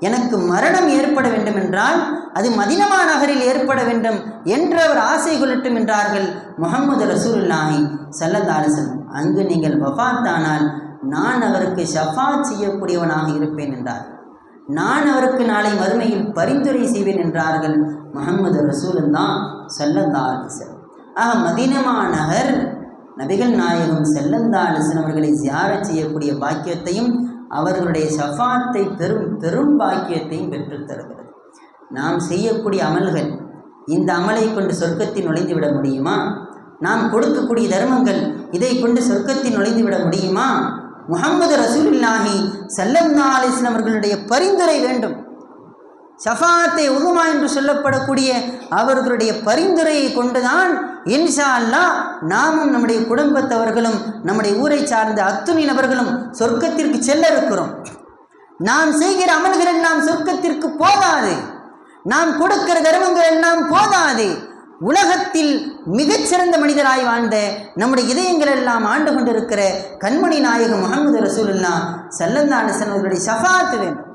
எனக்கு மரணம் ஏற்பட வேண்டும் என்றால் அது மதினமா நகரில் ஏற்பட வேண்டும் என்று அவர் ஆசை கொள்ளட்டும் என்றார்கள் முகமது ரசூல்லாஹி சல்லல்லாஹு அங்கு நீங்கள் வஃபாத்தானால் நான் அவருக்கு ஷஃபாத் செய்யக்கூடியவனாக இருப்பேன் என்றார். நான் அவருக்கு நாளை மறுமையில் பரிந்துரை செய்வேன் என்றார்கள் முகமது ரசூலுல்லா சல்லல்லா ஆக மதினமா நகர் நபிகள் நாயகம் செல்லந்தாலிசன் அவர்களை ஜியாரத் செய்யக்கூடிய பாக்கியத்தையும் அவர்களுடைய சஃபாத்தை பெரும் பெரும் பாக்கியத்தையும் பெற்றுத்தருகிறது நாம் செய்யக்கூடிய அமல்கள் இந்த அமலை கொண்டு சொர்க்கத்தில் நுழைந்து விட முடியுமா? நாம் கொடுக்கக்கூடிய தர்மங்கள் இதை கொண்டு சொர்க்கத்தில் நுழைந்து விட முடியுமா? முகமது ரசூலில்லாஹி சல்லம் அலிஸ்லாம் அவர்களுடைய பரிந்துரை வேண்டும். ஷஃபாத்தை உதுமா என்று சொல்லப்படக்கூடிய அவர்களுடைய பரிந்துரையை கொண்டுதான் இன்ஷா அல்லாஹ் நாமும் நம்முடைய குடும்பத்தவர்களும் நம்முடைய ஊரை சார்ந்த அத்துணை நபர்களும் சொர்க்கத்திற்கு செல்ல இருக்கிறோம். நாம் செய்கிற அமல்கள் எல்லாம் சொர்க்கத்திற்கு போதாது. நாம் கொடுக்கிற தர்மங்கள் எல்லாம் போதாது. உலகத்தில் மிகச்சிறந்த மனிதராய் வாழ்ந்த நம்முடைய இதயங்கள் எல்லாம் ஆண்டு கொண்டிருக்கிற கண்மணி நாயகம் முகமது ரசூலுல்லா சல்லல்லா அலிசன் அவர்களுடைய வேண்டும்.